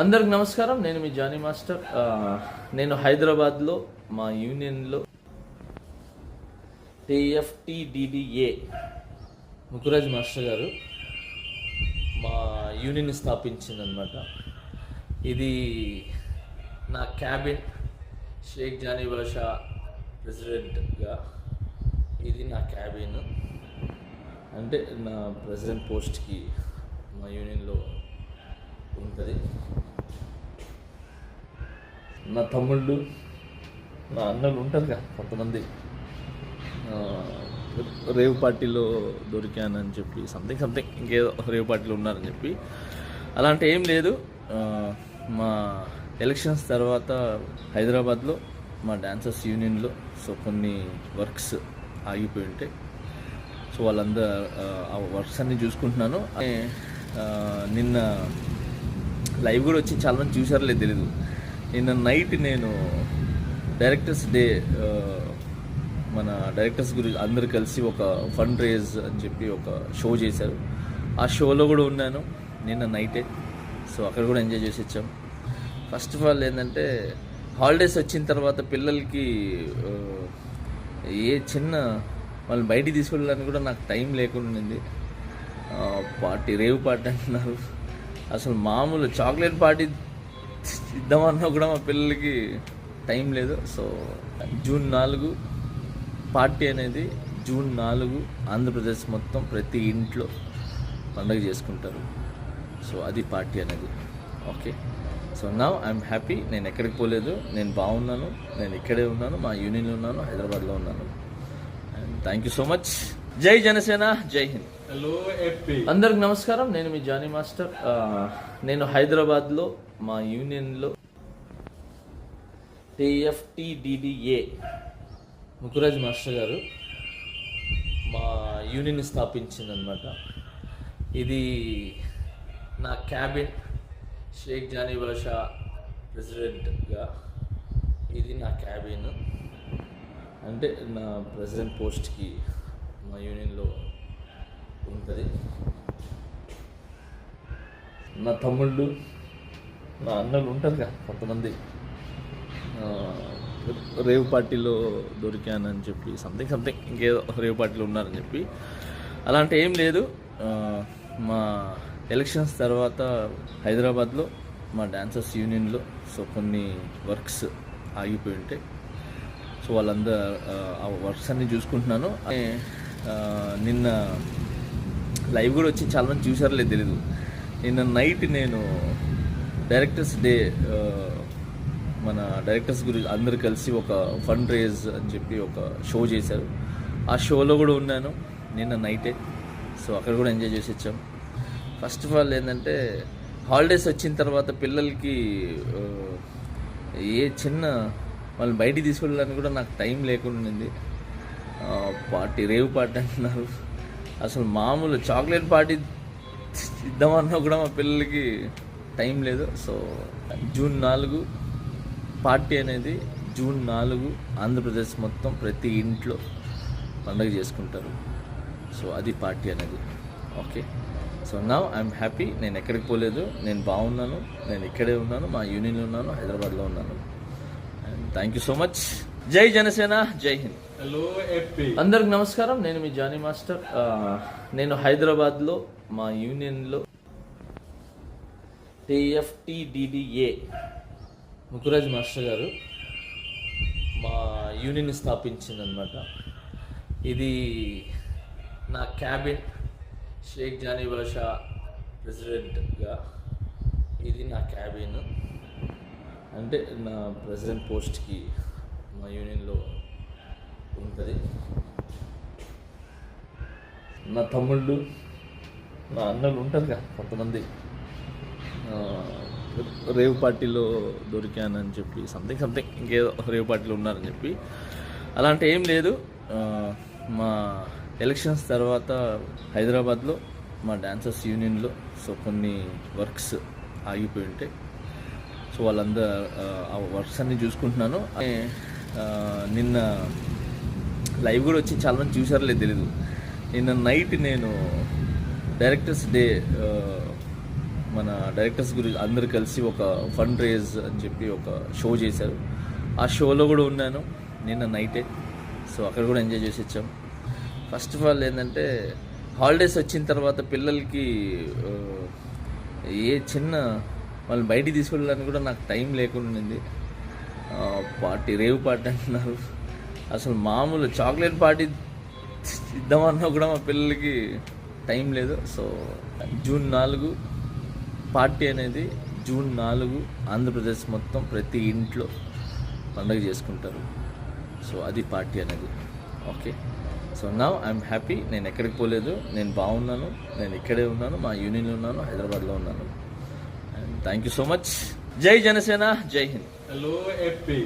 అందరికి నమస్కారం. నేను మీ జానీ మాస్టర్. నేను హైదరాబాద్లో మా యూనియన్లో టిఎఫ్టిడిడిఏ ముకురాజ్ మాస్టర్ గారు మా యూనియన్ స్థాపించిందనమాట ఇది నా క్యాబిన్ షేక్ జానీ బాషా ప్రెసిడెంట్గా. ఇది నా క్యాబిన్. అంటే నా ప్రెసిడెంట్ పోస్ట్కి మా యూనియన్లో ఉంటుంది. నా తమ్ముళ్ళు నా అన్నలు ఉంటారు కదా కొంతమంది రేవ్ పార్టీలో దొరికానని చెప్పి సంథింగ్ సంథింగ్ ఇంకేదో రేవ్ పార్టీలో ఉన్నారని చెప్పి. అలాంటి ఏం లేదు. మా ఎలక్షన్స్ తర్వాత హైదరాబాద్లో మా డాన్సర్స్ యూనియన్లో సో కొన్ని వర్క్స్ ఆగిపోయి ఉంటాయి. సో వాళ్ళందరూ ఆ, వర్క్స్ అన్నీ చూసుకుంటున్నాను. నిన్న లైవ్ కూడా వచ్చి చాలా మంది చూసారో లేదు తెలీదు. నిన్న నైట్ నేను డైరెక్టర్స్ డే మన డైరెక్టర్స్ గురించి అందరు కలిసి ఒక ఫండ్ రేజ్ అని చెప్పి ఒక షో చేశారు. ఆ షోలో కూడా ఉన్నాను. నిన్న నైటే. సో అక్కడ కూడా ఎంజాయ్ చేసి వచ్చాం. ఫస్ట్ ఆఫ్ ఆల్ ఏంటంటే హాలిడేస్ వచ్చిన తర్వాత పిల్లలకి ఏ చిన్న వాళ్ళు బయటికి తీసుకెళ్ళడానికి కూడా నాకు టైం లేకుండా ఉండింది. పార్టీ రేవ్ పార్టీ అంటున్నారు. అసలు మామూలు చాక్లెట్ పార్టీ ఇద్దామన్నా కూడా మా పిల్లలకి టైం లేదు. సో జూన్ నాలుగు పార్టీ అనేది జూన్ నాలుగు ఆంధ్రప్రదేశ్ మొత్తం ప్రతి ఇంట్లో పండగ చేసుకుంటారు. సో అది పార్టీ అనేది. ఓకే? సో నా ఐఎమ్ హ్యాపీ నేను ఎక్కడికి పోలేదు. నేను బాగున్నాను. నేను ఇక్కడే ఉన్నాను. మా యూనియన్లో ఉన్నాను. హైదరాబాద్లో ఉన్నాను. And thank you so much జై జనసేన. జై హింద్. హలో అందరికి నమస్కారం. నేను మీ జానీ మాస్టర్. నేను హైదరాబాద్లో మా యూనియన్లో టిఎఫ్టిడిడిఏ ముకురాజ్ మాస్టర్ గారు మా యూనియన్ స్థాపించిందనమాట ఇది నా క్యాబిన్ షేక్ జానీ బాషా ప్రెసిడెంట్గా. ఇది నా క్యాబిన్. అంటే నా ప్రెసిడెంట్ పోస్ట్కి మా యూనియన్లో ఉంటుంది. నా తమ్ముళ్ళు నా అన్నలు ఉంటారు కదా కొంతమంది రేవ్ పార్టీలో దొరికానని చెప్పి సంథింగ్ సంథింగ్ ఇంకేదో రేవ్ పార్టీలో ఉన్నారని చెప్పి. అలాంటి ఏం లేదు. మా ఎలక్షన్స్ తర్వాత హైదరాబాద్లో మా డాన్సర్స్ యూనియన్లో సో కొన్ని వర్క్స్ ఆగిపోయి ఉంటాయి. సో వాళ్ళందరూ ఆ, వర్క్స్ అన్నీ చూసుకుంటున్నాను. నిన్న లైవ్ కూడా వచ్చి చాలా మంది చూసారో లేదు తెలీదు. నిన్న నైట్ నేను డైరెక్టర్స్ డే మన డైరెక్టర్స్ గురించి అందరు కలిసి ఒక ఫండ్ రేజ్ అని చెప్పి ఒక షో చేశారు. ఆ షోలో కూడా ఉన్నాను నిన్న నైటే. సో అక్కడ కూడా ఎంజాయ్ చేసి వచ్చాం. ఫస్ట్ ఆఫ్ ఆల్ ఏంటంటే హాలిడేస్ వచ్చిన తర్వాత పిల్లలకి ఏ చిన్న వాళ్ళు బయటికి తీసుకెళ్ళడానికి కూడా నాకు టైం లేకుండా ఉండింది. పార్టీ రేవ్ పార్టీ అంటున్నారు. అసలు మామూలు చాక్లెట్ పార్టీ ఇద్దామన్నా కూడా మా పిల్లలకి టైం లేదు. సో జూన్ నాలుగు పార్టీ అనేది జూన్ నాలుగు ఆంధ్రప్రదేశ్ మొత్తం ప్రతి ఇంట్లో పండగ చేసుకుంటారు. సో అది పార్టీ అనేది. ఓకే? సో నా ఐఎమ్ హ్యాపీ నేను ఎక్కడికి పోలేదు. నేను బాగున్నాను. నేను ఇక్కడే ఉన్నాను. మా యూనియన్లో ఉన్నాను. హైదరాబాద్లో ఉన్నాను. And thank you so much జై జనసేన జై హింద్. హలో అందరికి నమస్కారం. నేను మీ జానీ మాస్టర్. నేను హైదరాబాద్లో మా యూనియన్లో టిఎఫ్టిడిడిఏ ముకురాజ్ మాస్టర్ గారు మా యూనియన్ స్థాపించిందనమాట ఇది నా క్యాబిన్ షేక్ జానీ బాషా ప్రెసిడెంట్గా. ఇది నా క్యాబిన్. అంటే నా ప్రెసిడెంట్ పోస్ట్కి మా యూనియన్లో ఉంటుంది. నా తమ్ముళ్ళు నా అన్నలు ఉంటారు కదా కొంతమంది రేవ్ పార్టీలో దొరికానని చెప్పి సంథింగ్ సంథింగ్ ఇంకేదో రేవ్ పార్టీలో ఉన్నారని చెప్పి. అలాంటి ఏం లేదు. మా ఎలక్షన్స్ తర్వాత హైదరాబాద్లో మా డాన్సర్స్ యూనియన్లో సో కొన్ని వర్క్స్ ఆగిపోయి ఉంటాయి. సో వాళ్ళందరూ ఆ, వర్క్స్ అన్నీ చూసుకుంటున్నాను. నిన్న లైవ్ కూడా వచ్చి చాలా మంది చూసారో లేదు తెలీదు. నిన్న నైట్ నేను డైరెక్టర్స్ డే మన డైరెక్టర్స్ గురించి అందరు కలిసి ఒక ఫండ్ రేజ్ అని చెప్పి ఒక షో చేశారు. ఆ షోలో కూడా ఉన్నాను నిన్న నైటే. సో అక్కడ కూడా ఎంజాయ్ చేసి వచ్చాం. ఫస్ట్ ఆఫ్ ఆల్ ఏంటంటే హాలిడేస్ వచ్చిన తర్వాత పిల్లలకి ఏ చిన్న వాళ్ళని బయటికి తీసుకెళ్ళడానికి కూడా నాకు టైం లేకుండా ఉండింది. పార్టీ రేవ్ పార్టీ అంటున్నారు. అసలు మామూలు చాక్లెట్ పార్టీ ఇద్దామన్నా కూడా మా పిల్లలకి టైం లేదు. సో జూన్ నాలుగు పార్టీ అనేది జూన్ నాలుగు ఆంధ్రప్రదేశ్ మొత్తం ప్రతి ఇంట్లో పండగ చేసుకుంటారు. సో అది పార్టీ అనేది. ఓకే? సో నా ఐఎమ్ హ్యాపీ నేను ఎక్కడికి పోలేదు. నేను బాగున్నాను. నేను ఇక్కడే ఉన్నాను. మా యూనియన్లో ఉన్నాను. హైదరాబాద్లో ఉన్నాను. And thank you so much జై జనసేన. జై హింద్. Hello, FP.